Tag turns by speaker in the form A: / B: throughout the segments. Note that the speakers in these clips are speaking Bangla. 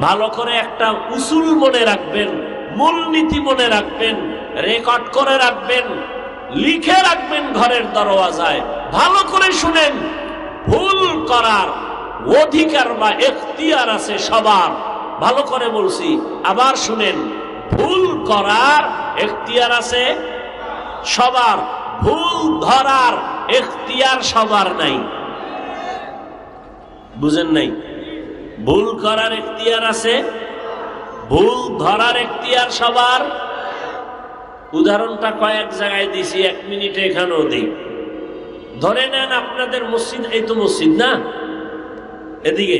A: ভালো করে একটা উসুল মনে রাখবেন, মূলনীতি মনে রাখবেন, রেকর্ড করে রাখবেন, লিখে রাখবেন ঘরের দরওয়াজায়। ভালো করে শুনেন, ভুল করার অধিকার বা এখতিয়ার আছে সবার। ভালো করে বলছি, আবার শুনেন, ভুল করার এখতিয়ার আছে সবার। ভুল ধরার এখতিয়ার সবার নাই। বুঝেন নাই? ভুল করার এখতিয়ার আছে? ভুল ধরার এখতিয়ার সবার? উদাহরণটা কয়েক জায়গায় দিছি, এক মিনিটে এখানেও দিই। ধরে নেন আপনাদের মসজিদ, এই তো মসজিদ না? এদিকে।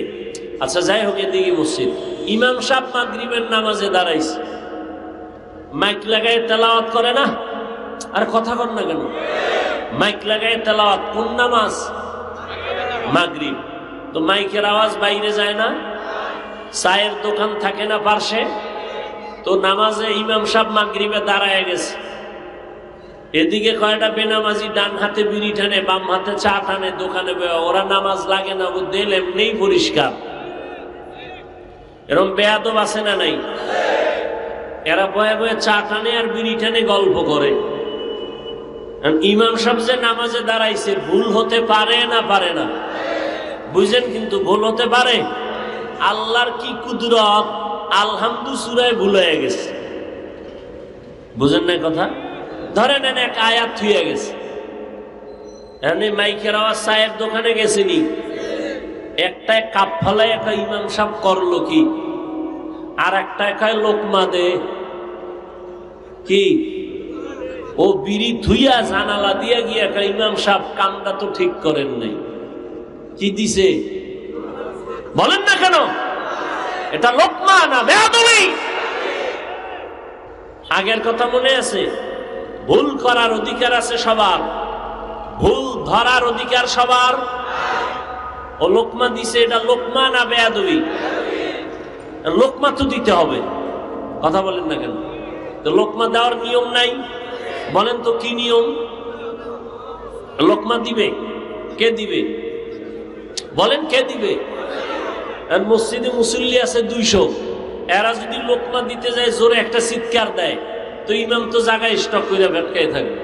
A: আচ্ছা যাই হোক, এদিকে মসজিদ। ইমাম সাহেব মাগরিবের নামাজে দাঁড়াইছে। মাইক লাগায় তেলাওয়াত করে না? আর কথা কর না কেন? মাইক লাগায় তেলাওয়াত, কোন নামাজ? মাগরিব। তো মাইকের আওয়াজ বাইরে যায় না? চায়ের দোকান থাকে না পার্শ্বে? তো নামাজে ইমাম সাহেব মাগরিবে দাঁড়ায় গেছে। এদিকে কয়টা বেনামাজি ডান হাতে বিড়ি টানে, বাম হাতে চা টানে, দোকানে ওরা নামাজ লাগে না, ও দেল এমনিই পরিষ্কার। এরম বেয়াদব আছে না নাই? এরা বয়ে বয়ে চা টানে আর বিড়ি টানে গল্প করে। ইমাম সাহেব যে নামাজে দাঁড়াইছে, ভুল হতে পারে না পারে না। বুঝেন কিন্তু ভুল হতে পারে। আল্লাহর কি কুদরত? আলহামদু সুরায় ভুল হয়ে গেছে। বুঝেন না কথা? ধরে নেন এক আয়াত থুয়ে গেছে। এখানে মাইকের আওয়াজ চায়ের দোকানে গেছিনি। একটা কাপ ফলায় একটা ইমাম সাহেব, করল কি? আর একটা একাই লোকমা দে। কি? ও বিড়ি থুইয়া জানালা দিয়ে গিয়ে ইমাম সাহেব কামটা তো ঠিক করেন নাই। কি দিছে? বলেন না কেন? এটা লোকমা না বেয়াদবি। আগের কথা মনে আছে? ভুল করার অধিকার আছে সবার। ভুল ধরার অধিকার সবার। ও লোকমা দিছে, এটা লোকমা না বেয়াদবি। লোকমা তো দিতে হবে। কথা বলেন না কেন? তো লোকমা দেওয়ার নিয়ম নাই। বলেন তো কি নিয়ম? লোকমা দিবে। কে দিবে? বলেন কে দিবে? আর মসজিদে মুসল্লি আছে দুইশো। এরা যদি লোকমা দিতে যায়, জোরে একটা চিৎকার দেয়। তো ইমাম তো জায়গায় স্টক করে ভেটকাই থাকবে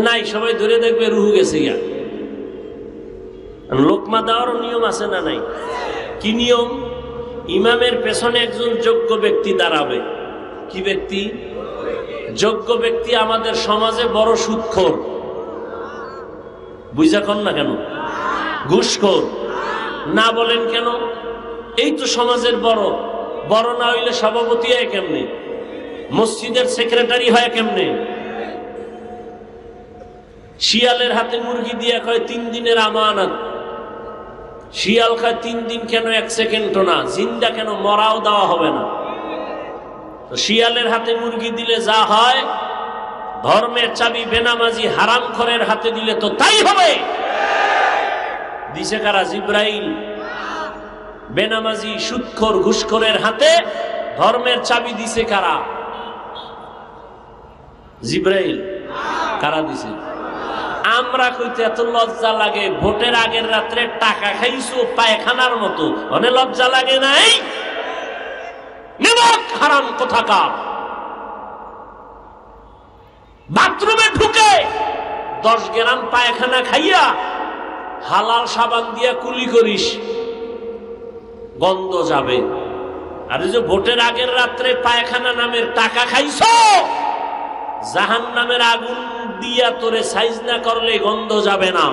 A: নাই, সবাই ধরে দেখবে, রুহু গেছে ইয়া লোকমা দেওয়ারও নিয়ম আছে না নাই? কি নিয়ম? ইমামের পেছনে একজন যোগ্য ব্যক্তি দাঁড়াবে। কি ব্যক্তি? যোগ্য ব্যক্তি আমাদের সমাজে বড় সুৎখোর। বুঝা কন না কেন? ঘুষখোর। না বলেন কেন? এই তো সমাজের বড়। বড় না হইলে সভাপতি হয় কেমনে? মসজিদের সেক্রেটারি হয় কেমনে? শিয়ালের হাতে মুরগি দিয়া কয়, তিন দিনের আমানত। শিয়াল খায় তিন দিন কেন এক সেকেন্ড না? জিন্দা কেন? মরাও দেওয়া হবে না। শিয়ালের হাতে মুরগি দিলে যা হয়, ধর্মের চাবি, বেনামাজি হারাম খরের হাতে দিলে তো তাই হবে। দিছে কারা? জিব্রাইল। বেনামাজি সুৎখর ঘুষখোরের হাতে ধর্মের চাবি দিছে কারা? জিব্রাইল। কারা দিছে? আমরা কইতে এত লজ্জা লাগে, ভোটের আগের রাত্রে টাকা খাইছো পায়খানার মতো। মানে লজ্জা লাগে নাই? নেবক হারাম কোথাকার? বাথরুমে ঢুকে দশ গ্রাম পায়খানা খাইয়া হালাল সাবান দিয়া কুলি করিস, গন্ধ যাবে। আর যে ভোটের আগের রাত্রে পায়খানা নামের টাকা খাইছ জাহান নামের আগুন দিয়া তোরে সাইজ না করলে গন্ধ যাবে না।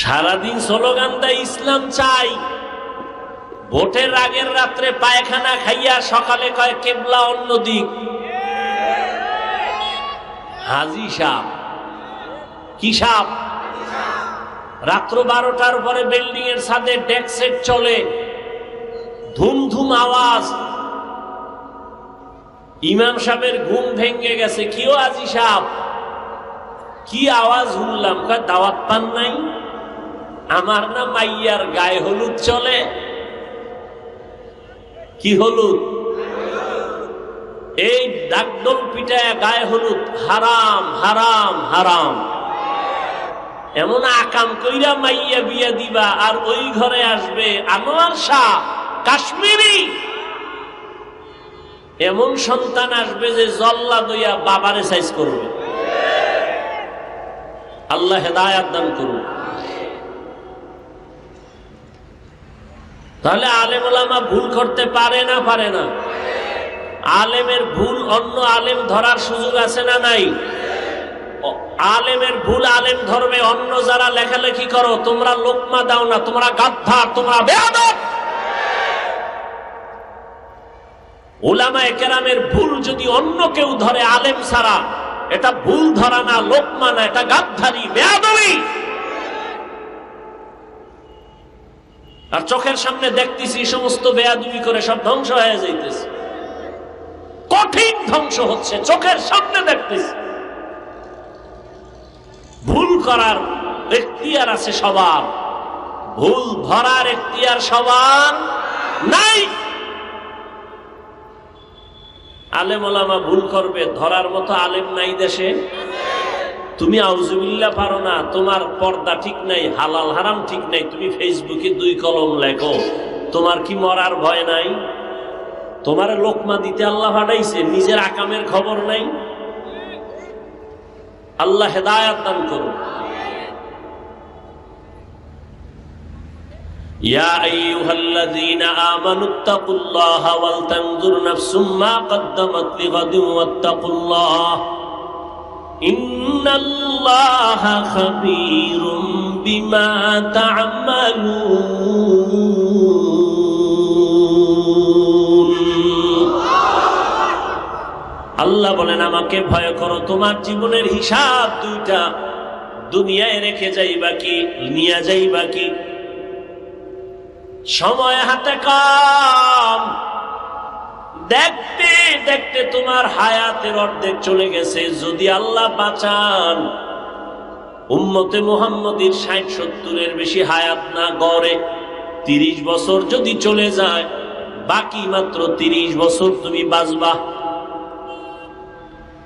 A: সারাদিন স্লোগান দেয়, ইসলাম চাই। ভোটের আগের রাত্রে পায়খানা খাইয়া সকালে কয়, কেবলা অন্য দিক। হাজি সাপ কি সাপ রাত্র বারোটার পরে বিল্ডিং এর সাথে ডেকসেট চলে। ধুম ধুম আওয়াজ। ইমাম সাহেবের ঘুম ভেঙে গেছে। কিও আজি সাপ কি আওয়াজ শুনলাম? দাওয়াত পান নাই? আমার না মাইয়ার গায়ে হলুদ চলে। কি হলুদ? এই ডাকডোল পিটায় গায়ে হলুদ, হারাম হারাম হারাম। এমন আকাম কইরা মাইয়া বিয়া দিবা, আর ওই ঘরে আসবে আনোয়ার শাহ, কাশ্মীরি। এমন সন্তান আসবে যে জল্লা দইয়া বাবারে সাইজ করবে। আল্লাহ হেদায়াত দান করুন। তাহলে আলেম ভুল করতে পারে না পারে না? আলেমের ভুল অন্য আলেম ধরার সুযোগ আছে না নাই? আলেমের ভুল আলেম ধর্মে অন্য যারা লেখালেখি করো, তোমরা লোকমা দাও না, তোমরা গাদ্ধার তোমরা বেয়াদব! ওলামা একরামের ভুল যদি অন্য কেউ ধরে আলেম ছাড়া, এটা ভুল ধরা না, লোকমা না, এটা গাদ্ধারি বেয়াদবি! আর চোখের সামনে দেখতেছি সমস্ত বেয়াদুবি করে সব ধ্বংস হয়ে যাইতেছে। কঠিন ধ্বংস হচ্ছে, চোখের সামনে দেখতেছি। ভুল করার এখতিয়ার আছে সবার। ভুল ধরার এখতিয়ার সবার নাই। আলেম ওলামা ভুল করবে, ধরার মতো আলেম নাই দেশে। তুমি আউজুবিল্লা পারো না, তোমার পর্দা ঠিক নাই, হালাল হারাম ঠিক নাই, তুমি ফেসবুকে দুই কলম লেখো। তোমার কি মরার ভয় নাই? তোমার লোকমা দিতে আল্লাহ পাঠাইছে নিজের আকামের খবর নাই আল্লাহ হেদায়াত দান করুন يا أيها الذين آمنوا اتقوا الله ولتنظر نفس ما قدمت لغد واتقوا الله إن الله خبير بما تعملون আল্লাহ বলেন, আমাকে ভয় করো, তোমার জীবনের হিসাব দুইটা। দুনিয়ায় রেখে যাইবা কি, নিয়ে যাইবা কি? সময় হাতে কম। দেখতে দেখতে তোমার হায়াতের অর্ধেক চলে গেছে। যদি আল্লাহ বাঁচান, উম্মতে মুহাম্মদীর ষাট সত্তরের বেশি হায়াত না গড়ে তিরিশ বছর যদি চলে যায়, বাকি মাত্র তিরিশ বছর তুমি বাঁচবা।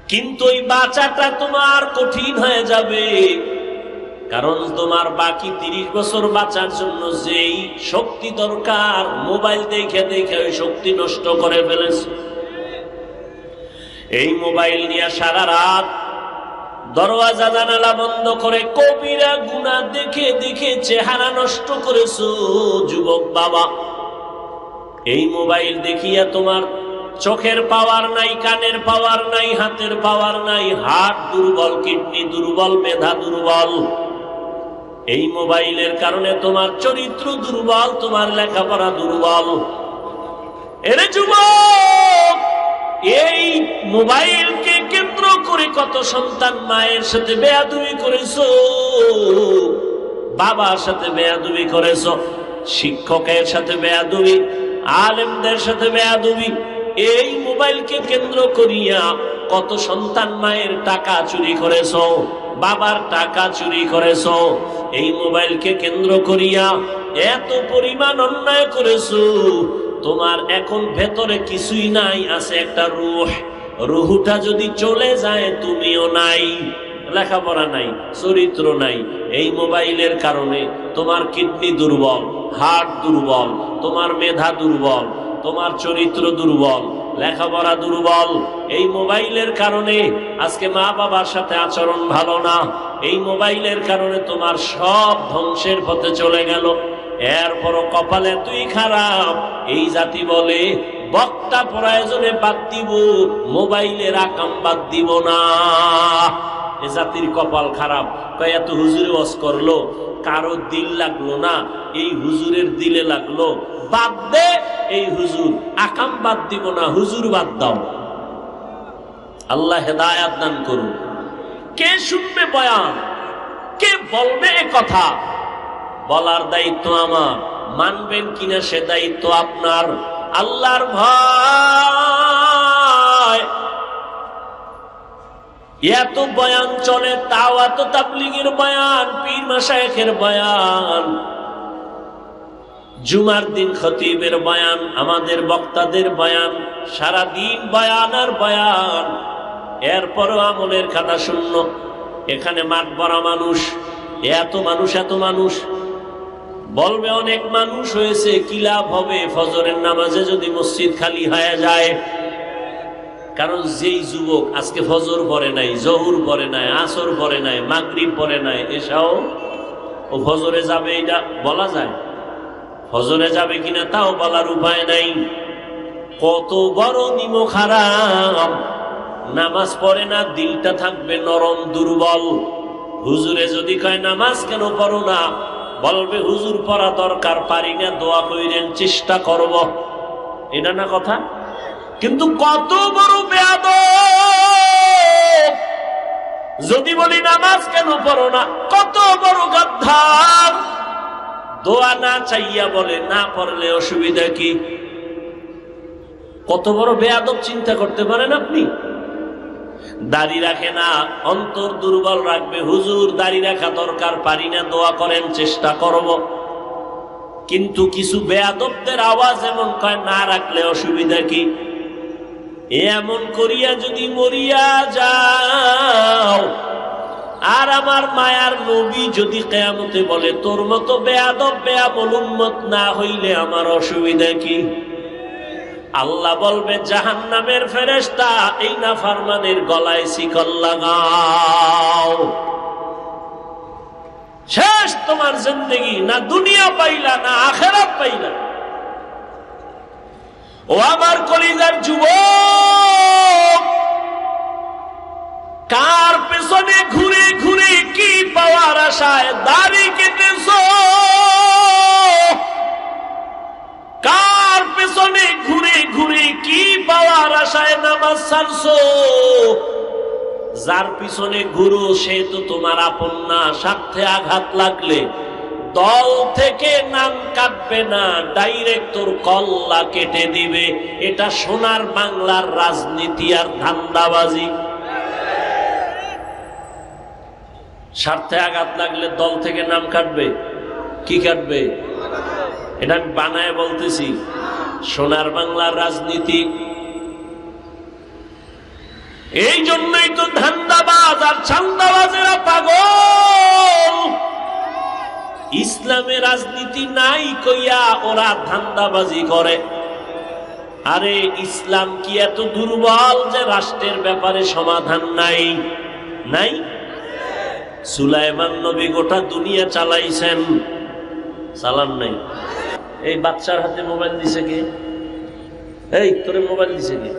A: কিন্তু ওই বাঁচাটা তোমার কঠিন হয়ে যাবে। কারণ তোমার বাকি তিরিশ বছর বাঁচার জন্য যেই শক্তি দরকার, মোবাইল দেখে দেখে ওই শক্তি নষ্ট করে ফেলেছে। এই মোবাইল নিয়ে সারা রাত দরওয়াজা, জানালা বন্ধ করে কবিরা গুণা দেখে দেখে চেহারা নষ্ট করেছ, যুবক বাবা। এই মোবাইল দেখিয়া তোমার চোখের পাওয়ার নাই, কানের পাওয়ার নাই, হাতের পাওয়ার নাই হার্ট দুর্বল, কিডনি দুর্বল, মেধা দুর্বল। এই মোবাইলের কারণে তোমার চরিত্র দুর্বল, তোমার লেখাপড়া দুর্বল। এরে যুবক, এই মোবাইলকে কেন্দ্র করে কত সন্তান মায়ের সাথে বেয়াদুবি করেছ? বাবার সাথে বেয়াদুবি করেছ? শিক্ষকের সাথে বেয়াদুবি? আলেমদের সাথে বেয়াদুবি? এই মোবাইলকে কেন্দ্র করিয়া কত সন্তান মায়ের টাকা চুরি করেছ? বাবার টাকা চুরি করেছ? এই মোবাইলকে কেন্দ্র করিয়া এত পরিমাণ অন্যায় করেছ? তোমার এখন ভেতরে কিছুই নাই, আছে একটা রুহ। রুহুটা যদি চলে যায়, তুমিও নাই। লেখাপড়া নাই, চরিত্র নাই। এই মোবাইলের কারণে তোমার কিডনি দুর্বল, হার্ট দুর্বল, তোমার মেধা দুর্বল। তোমার চরিত্র দুর্বল, লেখাপড়া দুর্বল, এই মোবাইলের কারণে আজকে মা বাবার সাথে আচরণ ভালো না, এই মোবাইলের কারণে তোমার সব ধ্বংসের পথে চলে গেল। এরপরও কপালে তুই খারাপ, এই জাতি বলে বক্তা প্রয়োজনে বাদ দিব, মোবাইলের আকাম বাদ দিব না। এ জাতির কপাল খারাপ। কয়, এত হুজুরে ওয়াজ করল? কারও দিল লাগল না, এই হুজুরের দিলে লাগল। বাদ দে এই হুজুর, আকাম বাদ দিব না, হুজুর বাদ দাও। আল্লাহ হেদায়াত দান করুন। কে শুনবে বয়ান? কে বলবে এ কথা? বলার দায়িত্ব আমার। মানবেন কিনা সে দায়িত্ব আপনার। আল্লাহর ভয়। এত বয়ান চলে তাও এত তাবলিগের বয়ান, পীর মাসায়েখের বয়ান। জুমার দিন খতিবের বয়ান, আমাদের বক্তাদের বয়ান সারা দিন বয়ান আর বয়ান। এরপরও আমলের খাতা শূন্য, এখানে মাঠ ভরা মানুষ, এত মানুষ এত মানুষ। বলবে অনেক মানুষ হয়েছে, কি লাভ হবে? ফজরের নামাজে যদি মসজিদ খালি হয়ে যায় কারণ যেই যুবক আজকে ফজর পরে নাই, জহুর পরে নাই, আসর পরে নাই, মাগরিব পরে নাই, এসাও ও ফজরে যাবে এটা বলা যায়। ফজরে যাবে কিনা তাও বলার উপায় নাই। কত বড় নিমো খারাপ। নামাজ পড়ে না, দিলটা থাকবে নরম, দুর্বল। হুজুরে যদি কয়, নামাজ কেন পড়ো না? বলবে, হুজুর পড়া দরকার, পারি না, দোয়া কইরেন, চেষ্টা করব। এটা না কথা? কিন্তু কত বড় বেয়াদ যদি বলি নামাজ কেন পড়ো না, কত বড় গাদ্ধার দোয়া না চাইয়া বলে, না পড়লে অসুবিধা কি? কত বড় বেয়াদব চিন্তা করতে পারেন আপনি? দাড়ি রাখে না, অন্তর দুর্বল রাখবে। হুজুর, দাড়ি রাখা দরকার, পারি না, দোয়া করেন, চেষ্টা করব। কিন্তু কিছু বেয়াদবদের আওয়াজ এমন কয়, না রাখলে অসুবিধা কি? এমন করিয়া যদি মরিয়া যাও, আর আমার মায়ার নবী যদি কেয়ামতে বলে, তোর মতো বেয়াদব বেয়াবল উম্মত না হইলে আমার অসুবিধা কি? আল্লাহ বলবে জাহান নামের ফেরেস্তা এই না ফারমানের গলায় শিকল লাগাও। শেষ তোমার জিন্দগি, না দুনিয়া পাইলা, না আখেরাত পাইলা। ও আমার কলিজার যুবক, কার পেছনে ঘুরে ঘুরে কি পাওয়ার আশায় দাড়ি কেটেছ? কার পেছনে ঘুরে ঘুরে কি পাওয়ার আশায় নামাজ ছাড়ছো? যার পিছনে ঘুরো সে তো তোমার আপন না, স্বার্থে আঘাত লাগলে দল থেকে নাম কাটবে না ডাইরেক্ট তোর কল্লা কেটে দিবে। এটা সোনার বাংলার রাজনীতি আর ধান্দাবাজি। স্বার্থে আঘাত লাগলে দল থেকে নাম কাটবে। কি কাটবে? এটা আমি বানায় বলতেছি। সোনার বাংলার রাজনীতি। এই জন্যই তো ধান্দাবাজ আর ছান্দাবাজেরা পাগল। ইসলামে রাজনীতি নাই কইয়া ওরা ধান্দাবাজি করে। আরে, ইসলাম কি এত দুর্বল যে রাষ্ট্রের ব্যাপারে সমাধান নাই? নাই? সুলাইমান নবী গোটা দুনিয়া চালাইছেন। চালান নাই? এই বাচ্চার হাতে মোবাইল দিছে কে? এই, তোরে মোবাইল দিছে কে?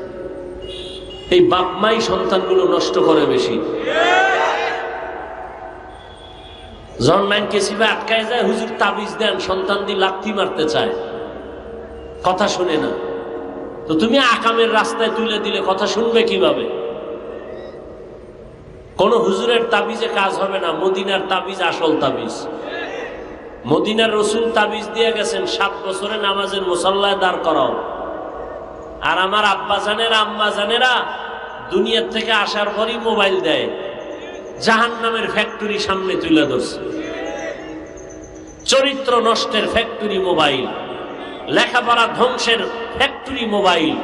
A: এই বাপ মাই সন্তানগুলো নষ্ট করে বেশি। জন্মাইন কেসিবে আটকায় যায়, হুজুর তাবিজ দেন, সন্তান দিয়ে লাথি মারতে চায়। কথা শুনে না। তো তুমি আকামের রাস্তায় তুলে দিলে, কথা শুনবে কীভাবে? কোন হুজুরের তাবিজে কাজ হবে না, মদিনার তাবিজ আসল তাবিজ। মদিনার রসুল তাবিজ দিয়ে গেছেন, সাত বছরে নামাজের মুসল্লায় দাঁড় করাও। আর আমার আব্বা জানেরা আম্মা জানেরা দুনিয়ার থেকে আসার পরই মোবাইল দেয়। জাহান নামের ফ্যাক্টরি সামনে তুলে ধরছে। চরিত্র নষ্টের ফ্যাক্টরি মোবাইল লেখাপড়া ধ্বংসের ফ্যাক্টরি মোবাইল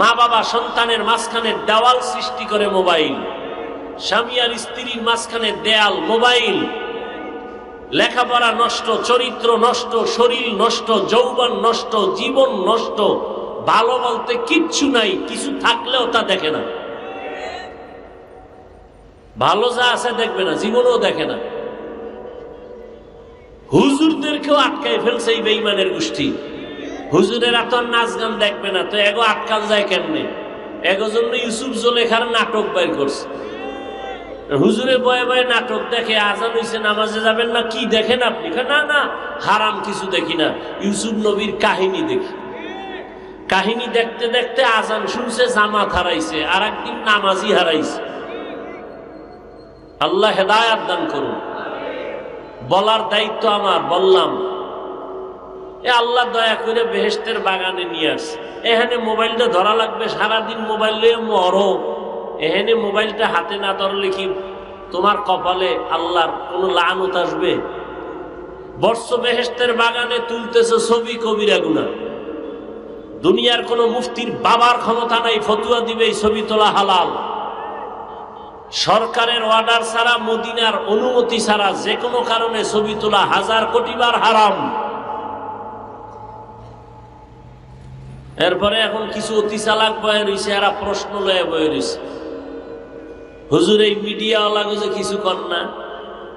A: মা বাবা সন্তানের মাঝখানে দেওয়াল সৃষ্টি করে মোবাইল স্বামী আর স্ত্রীর মাঝখানে দেয়াল মোবাইল লেখাপড়া নষ্ট, চরিত্র নষ্ট, শরীর নষ্ট, যৌবন নষ্ট, জীবন নষ্ট, ভালো বলতে কিচ্ছু নাই, কিছু থাকলেও তা দেখে না। ভালো যা আছে দেখবে না, জীবনও দেখে না। হুজুরদেরকেও আটকাই ফেলছে এই বেইমানের গোষ্ঠী। হুজুরের এত নাচ গান দেখবে না, তো এগো আটকাল যায় কেমনে? এগো জন্য ইউসুফ জোলেখার নাটক বের করছে। হুজুরে বয়ে বয়ে নাটক দেখে, আজান হয়েছে নামাজে যাবেন না, কি দেখেন আপনি? না না, হারাম কিছু দেখি না, ইউসুফ নবীর কাহিনী দেখি। কাহিনী দেখতে দেখতে আজান শুনছে, জামাত হারাইছে আর একদিন নামাজি হারাইছে। আল্লাহ হেদায়াত দান করুন। বলার দায়িত্ব আমার, বললাম। এ আল্লাহ দয়া করে বেহেস্তের বাগানে নিয়ে আসছে এখানে মোবাইলটা ধরা লাগবে, সারাদিন মোবাইল নিয়ে মরো। এখানে মোবাইলটা হাতে না ধরলে কি তোমার কপালে আল্লাহর কোনো লানত আসবে? বর্ষ বেহেস্তের বাগানে তুলতেছে ছবি কবিরা গুনা দুনিয়ার কোনো মুফতির বাবার ক্ষমতা নাই, ফতুয়া দিবে এই ছবি তোলা হালাল। সরকারের অর্ডার ছাড়া, মদিনার অনুমতি ছাড়া যে কোনো কারণে ছবি তোলা হাজার কোটি বার হারাম। এরপরে এখন কিছু অতি চালাক বয়ে রয়েছে এরা প্রশ্ন লয়ে বয়ে রয়েছে হুজুর, এই মিডিয়া ওয়ালা যে কিছু কর না।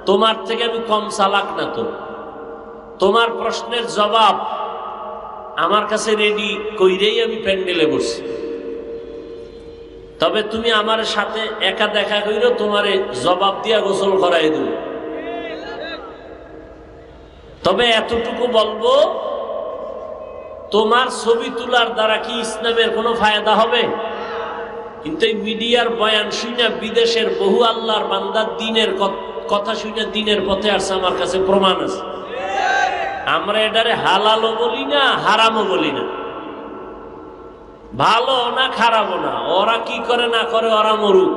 A: তোমার থেকে আমি কম চালাক না তো। তোমার প্রশ্নের জবাব আমার কাছে রেডি কইরেই আমি প্যান্ডেলে বসছি। তবে তুমি আমার সাথে একা দেখা কইরো, তোমারে জবাব দিয়া গোসল করাই দেব। তবে এতটুকু বলব, তোমার ছবি তোলার দ্বারা কি ইসলামের কোনো ফায়দা হবে? কিন্তু এই মিডিয়ার বয়ান শুনে বিদেশের বহু আল্লাহর বান্দার দিনের কথা শুনে দিনের পথে আসছে, আমার কাছে প্রমাণ আছে। আমরা এটারে হালালও বলি না, হারামও বলি না। ভালো না খারাপও না, ওরা কি করে না করে ওরা মরুক।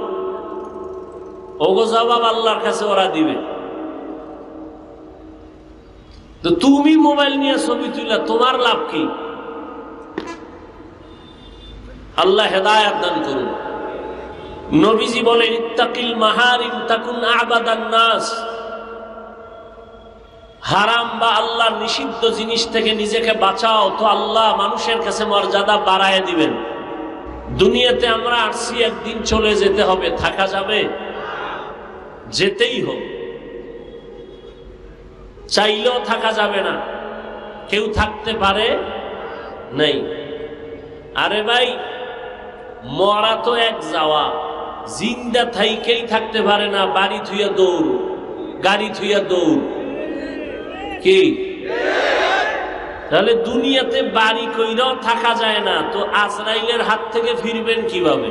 A: ওগো জবাব আল্লাহর কাছে ওরা দিবে। তো তুমি মোবাইল নিয়ে ছবি তুলে তোমার লাভ কি? আল্লাহ হেদায়াত দান করুন। নবীজি বলেন, ইত্তাকিল মাহারিম তাকুন আবাদান নাস। হারাম বা আল্লাহর নিষিদ্ধ জিনিস থেকে নিজেকে বাঁচাও তো আল্লাহ মানুষের কাছে মর্যাদা বাড়ায় দিবেন। দুনিয়াতে আমরা আসছি একদিন চলে যেতে হবে, থাকা যাবে? যেতেই হোক। চাইলেও থাকা যাবে না। কেউ থাকতে পারে? নেই। আরে ভাই, মরা তো এক যাওয়া। জিন্দা থাইকেই থাকতে পারে না, বাড়ি থুইয়া দৌড়, গাড়ি থুইয়া দৌড়। কি? তাহলে দুনিয়াতে বাড়ি কইরাও থাকা যায় না, তো আজরাইলের হাত থেকে ফিরবেন কীভাবে?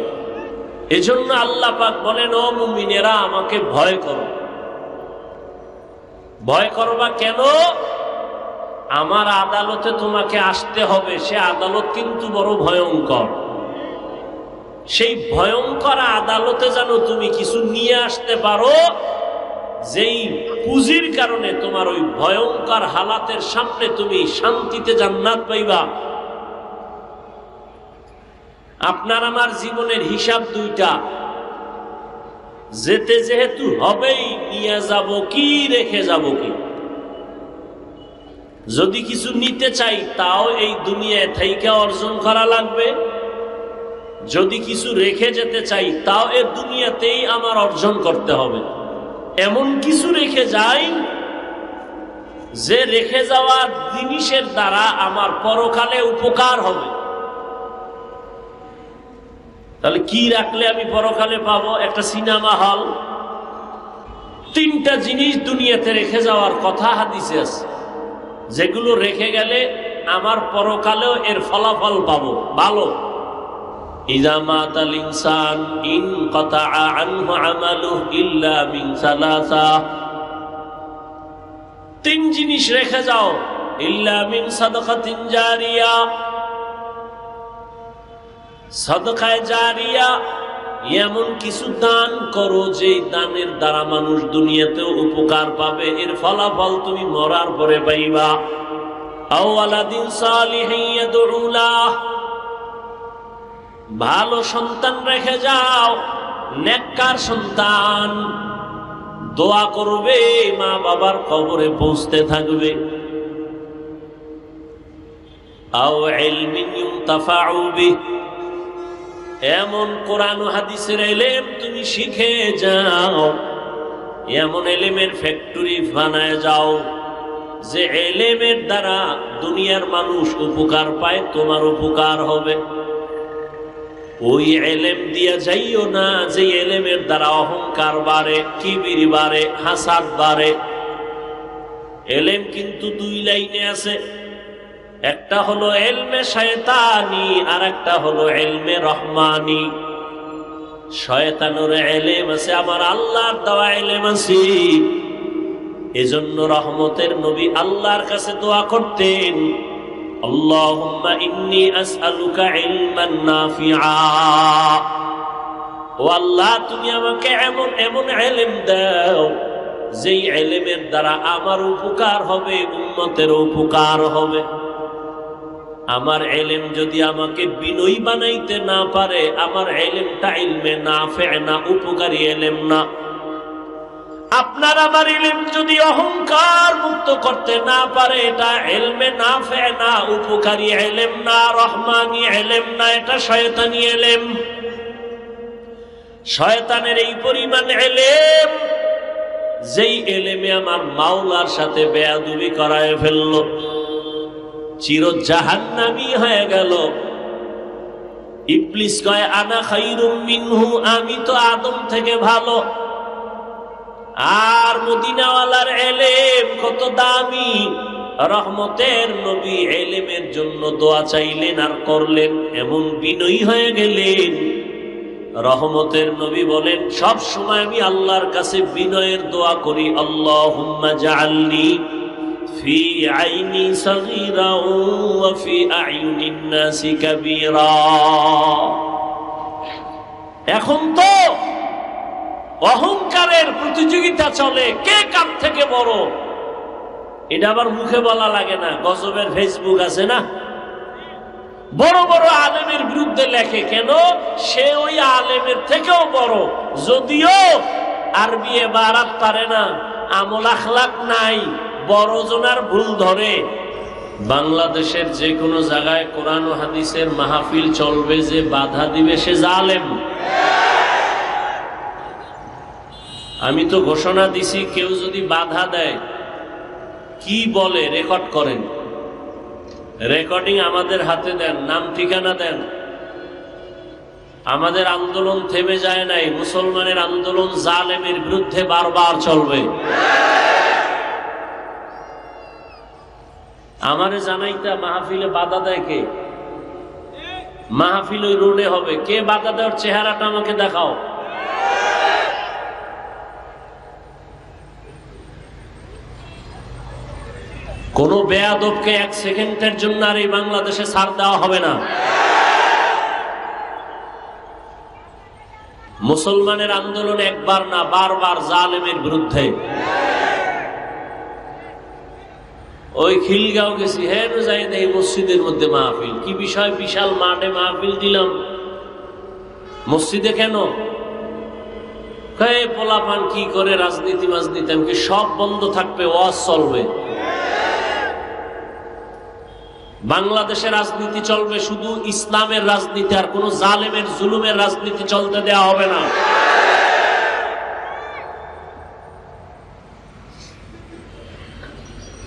A: এজন্য আল্লাহ পাক বলেন, ও মুমিনেরা, আমাকে ভয় করো। ভয় করবা কেন? আমার আদালতে তোমাকে আসতে হবে, সে আদালত কিন্তু বড় ভয়ঙ্কর। সেই ভয়ঙ্কর আদালতে যেন তুমি কিছু নিয়ে আসতে পারো যেই পুঁজির কারণে তোমার ওই ভয়ঙ্কর হালাতের সামনে তুমি শান্তিতে জান্নাত পাইবা। আপনার আমার জীবনের হিসাব দুইটা। যেতে যেহেতু হবেই, নিয়ে যাব কি, রেখে যাব কি? যদি কিছু নিতে চাই, তাও এই দুনিয়ায় থাইকা অর্জন করা লাগবে। যদি কিছু রেখে যেতে চাই, তাও এ দুনিয়াতেই আমার অর্জন করতে হবে। এমন কিছু রেখে যাই যে রেখে যাওয়া জিনিসের দ্বারা আমার পরকালে উপকার হবে। তাহলে কি রাখলে আমি পরকালে পাবো? একটা সিনেমা হল। তিনটা জিনিস দুনিয়াতে রেখে যাওয়ার কথা হাদিসে আছে। যেগুলো রেখে গেলে আমার পরকালেও এর ফলাফল পাবো। ভালো। তিন জিনিস রেখে যাও, ইল্লা জারিয়া। এমন কিছু দান করো যে দানের দ্বারা মানুষ দুনিয়াতেও উপকার পাবে। এর ফলাফল তুমি মরার পরে পাইবা। আওয়ালাদিন সালিহিন ইয়াদউলাহ। ভালো সন্তান রেখে যাও, নেককার সন্তান। দোয়া করবে, মা বাবার কবরে পৌঁছতে থাকবে। এমন কোরআন হাদিসের এলেম তুমি শিখে যাও। এমন এলেমের ফ্যাক্টরি বানায় যাও, যে এলেমের দ্বারা দুনিয়ার মানুষ উপকার পায়, তোমার উপকার হবে। ওই এলেম দিয়া যাইও না, যে এলেমের দ্বারা অহংকার বাড়ে, কিবির বাড়ে, হাসাদ বাড়ে। এলেম কিন্তু দুই লাইনে আছে। একটা হলো এলমে শয়তানি আর একটা হলো এলমে রহমানি। শয়তানুর এলেম আছে, আমার আল্লাহর দেওয়া এলেম আছে। এজন্য রহমতের নবী আল্লাহর কাছে দোয়া করতেন। আল্লাহুম্মা ইন্নী আসআলুকা ইলমান নাফিআ ও আল্লাহ, তুমি আমাকে এমন এমন এলেম দাও, যেই এলেমের দ্বারা আমার উপকার হবে, উম্মতের উপকার হবে। আমার এলেম যদি আমাকে বিনয়ী বানাইতে না পারে, আমার এলেমটা ইলমে না ফে না, উপকারী এলেম না। আপনার আমার ইলেম যদি অহংকার মুক্ত করতে না পারে, এটা এলমে না ফে না, উপকারী এলেম না, রহমানি এলেম না, এটা শয়তানি এলেম শয়তানের এই পরিমাণ এলেম যেই এলেমে আমার মাওলার সাথে বেয়াদুবি করায় ফেলল চির জাহান্নামি হয়ে গেল। ইবলিস কয়, আনা খাইরুম মিনহু, আমি তো আদম থেকে ভালো। আর মদিনাওয়ালার এলেম কত দামি। রহমতের নবী এলেমের জন্য দোয়া চাইলেন আর করলেন, এমন বিনয়ী হয়ে গেলেন। রহমতের নবী বলেন, সব সময় আমি আল্লাহর কাছে বিনয়ের দোয়া করি আল্লাহ এখন তো অহংকারের প্রতিযোগিতা চলে। কে কার থেকে বড়? এটা আবার মুখে বলা লাগে না, গজবের ফেসবুক আছে না? বড় বড় আলেমের বিরুদ্ধে লেখে, কেন? সে ওই আলেমের থেকেও বড়। যদিও আরবি আরব পারে না, আমল আখলাক নাই, বড় জনার ভুল ধরে। বাংলাদেশের যে কোনো জায়গায় কোরআন হাদিসের মাহফিল চলবে, যে বাধা দিবে, সে জালেম। আমি তো ঘোষণা দিছি, কেউ যদি বাধা দেয়, কি বলে রেকর্ড করেন? রেকর্ডিং আমাদের হাতে দেন, নাম ঠিকানা দেন। আমাদের আন্দোলন থেমে যায় নাই, মুসলমানের আন্দোলন জালেমের বিরুদ্ধে বারবার চলবে। আমারে জানাইতা, মাহফিলে বাধা দেয় কে? মাহফিল ওই রোডে হবে। কে বাধা দেওয়ার চেহারাটা আমাকে দেখাও? কোন বেয়াদবকে এক সেকেন্ডের জন্য আর এই বাংলাদেশে ছাড় দেওয়া হবে না। মুসলমানের আন্দোলন একবার না, বারবার জালেমের বিরুদ্ধে। ওই খিলগাঁও গেছি। হ্যাঁ যাই এই মসজিদের মধ্যে মাহফিল। কি বিষয়? বিশাল মাঠে মাহফিল দিলাম। মসজিদে কেন? পোলাপান কি করে রাজনীতি মাজনীতি এমনকি সব বন্ধ থাকবে? ওয়াজ চলবে। বাংলাদেশের রাজনীতি চলবে, শুধু ইসলামের রাজনীতি আর কোন জালেমের, জুলুমের রাজনীতি চলতে দেওয়া হবে না।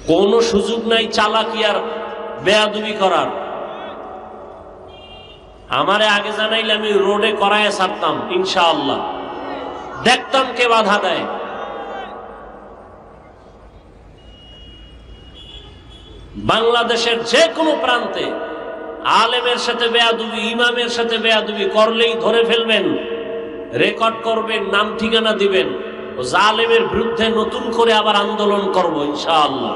A: কোন সুযোগ নাই চালাকি আর বেয়াদুবি করার। আমারে আগে জানাইলে আমি রোডে করায় ছাড়তাম, ইনশাআল্লাহ। দেখতাম কে বাধা দেয়। বাংলাদেশের যে কোনো প্রান্তে আলেমের সাথে বেয়াদুবি, ইমামের সাথে বেয়াদুবি করলেই ধরে ফেলবেন, রেকর্ড করবেন, নাম ঠিকানা দিবেন ও জালেমের বিরুদ্ধে নতুন করে আবার আন্দোলন করব ইনশাআল্লাহ।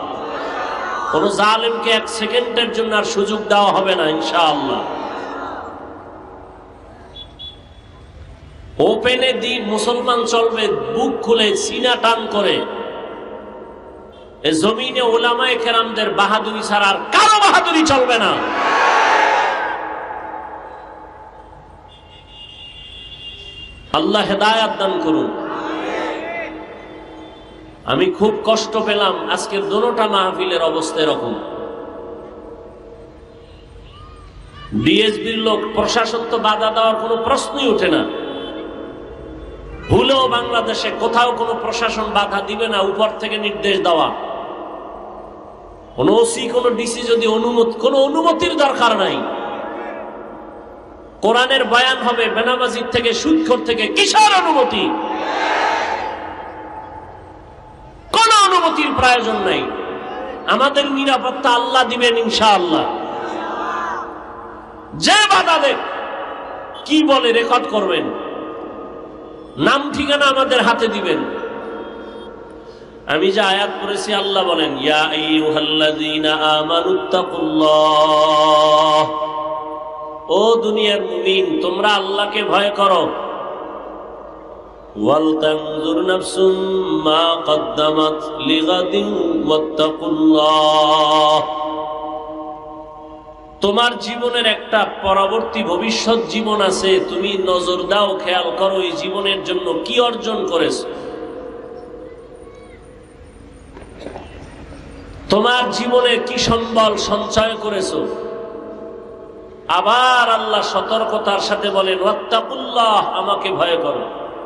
A: কোন জালেমকে এক সেকেন্ডের জন্য আর সুযোগ দেওয়া হবে না ইনশাআল্লাহ। ওপেনে দিন মুসলমান চলবে, বুক খুলে, সিনা টান করে জমিনে ওলামায় কেরামদের বাহাদুরি ছাড়া আর কারও বাহাদুরি চলবে না। আল্লাহ হেদায়াত দান করুন। আমি খুব কষ্ট পেলাম, আজকের দোনোটা মাহফিলের অবস্থা এরকম। ডিএসবির লোক, প্রশাসন তো বাধা দেওয়ার কোনো প্রশ্নই ওঠে না। ভুলেও বাংলাদেশে কোথাও কোনো প্রশাসন বাধা দিবে না, উপর থেকে নির্দেশ দেওয়া। কোন ওসি কোন ডিসি যদি অনুমতি, কোন অনুমতির দরকার নাই। কোরআনের বয়ান হবে, বেনামাজির থেকে সুদখোর থেকে, কিসের অনুমতি? কোন অনুমতির প্রয়োজন নাই। আমাদের নিরাপত্তা আল্লাহ দিবেন ইনশাআল্লাহ। যে বাধা দেখ কি বলে রেকর্ড করবেন? নাম ঠিকানা আমাদের হাতে দিবেন। আমি যে আয়াত করেছি আল্লাহ বলেন ও দুনিয়ার মুমিন, তোমরা আল্লাহকে ভয় করো। তোমার জীবনের একটা পরবর্তী ভবিষ্যৎ জীবন আছে, তুমি নজর দাও, খেয়াল করো, এই জীবনের জন্য কি অর্জন করেছ। তোমার জীবনে কি সম্বল সঞ্চয় করেছ? আবার আল্লাহ সতর্কতার সাথে বলেন আমাকে ভয় করো।